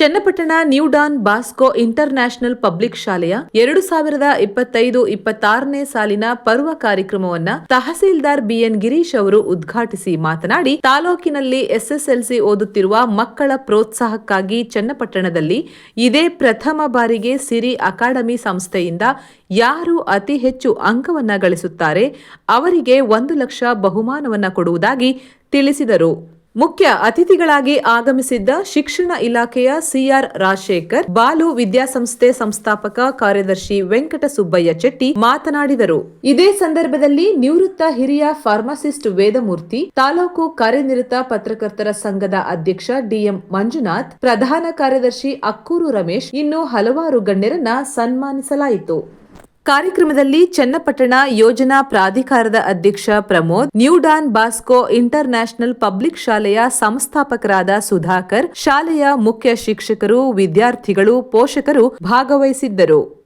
Channapatna, new Don, Bosco international public ಶಾಲೆಯ ಎರಡು ಸಾವಿರದ ಇಪ್ಪತ್ತೈದು, ಇಪ್ಪತ್ತಾರನೇ ಸಾಲಿನ ಪರ್ವ ಕಾರ್ಯಕ್ರಮವನ್ನ ತಹಸೀಲ್ದಾರ್ ಬಿಎನ್ ಗಿರೀಶ್ ಅವರು ಉದ್ಘಾಟಿಸಿ ಮಾತನಾಡಿ, ತಾಲೂಕಿನಲ್ಲಿ ಎಸ್ಎಸ್ಎಲ್ಸಿ ಓದುತ್ತಿರುವ ಮಕ್ಕಳ ಪ್ರೋತ್ಸಾಹಕ್ಕಾಗಿ ಚನ್ನಪಟ್ಟಣದಲ್ಲಿ ಇದೇ ಪ್ರಥಮ ಬಾರಿಗೆ ಸಿರಿ ಅಕಾಡೆಮಿ ಸಂಸ್ಥೆಯಿಂದ ಯಾರು ಅತಿ ಹೆಚ್ಚು ಅಂಕವನ್ನ ಗಳಿಸುತ್ತಾರೆ, ಅವರಿಗೆ ಒಂದು ಲಕ್ಷ ಬಹುಮಾನವನ್ನ ಕೊಡುವುದಾಗಿ ತಿಳಿಸಿದರು. ಮುಖ್ಯ ಅತಿಥಿಗಳಾಗಿ ಆಗಮಿಸಿದ್ದ ಶಿಕ್ಷಣ ಇಲಾಖೆಯ ಸಿಆರ್ ರಾಜಶೇಖರ್, ಬಾಲು ವಿದ್ಯಾಸಂಸ್ಥೆ ಸಂಸ್ಥಾಪಕ ಕಾರ್ಯದರ್ಶಿ ವೆಂಕಟ ಸುಬ್ಬಯ್ಯ ಚೆಟ್ಟಿ ಮಾತನಾಡಿದರು. ಇದೇ ಸಂದರ್ಭದಲ್ಲಿ ನಿವೃತ್ತ ಹಿರಿಯ ಫಾರ್ಮಸಿಸ್ಟ್ ವೇದಮೂರ್ತಿ, ತಾಲೂಕು ಕಾರ್ಯನಿರತ ಪತ್ರಕರ್ತರ ಸಂಘದ ಅಧ್ಯಕ್ಷ ಡಿಎಂ ಮಂಜುನಾಥ್, ಪ್ರಧಾನ ಕಾರ್ಯದರ್ಶಿ ಅಕ್ಕೂರು ರಮೇಶ್, ಇನ್ನು ಹಲವಾರು ಗಣ್ಯರನ್ನ ಸನ್ಮಾನಿಸಲಾಯಿತು. ಕಾರ್ಯಕ್ರಮದಲ್ಲಿ ಚನ್ನಪಟ್ಟಣ ಯೋಜನಾ ಪ್ರಾಧಿಕಾರದ ಅಧ್ಯಕ್ಷ Pramod, new Don Bosco international public ಶಾಲೆಯ ಸಂಸ್ಥಾಪಕರಾದ ಸುಧಾಕರ್, ಶಾಲೆಯ ಮುಖ್ಯ ಶಿಕ್ಷಕರು, ವಿದ್ಯಾರ್ಥಿಗಳು, ಪೋಷಕರು ಭಾಗವಹಿಸಿದ್ದರು.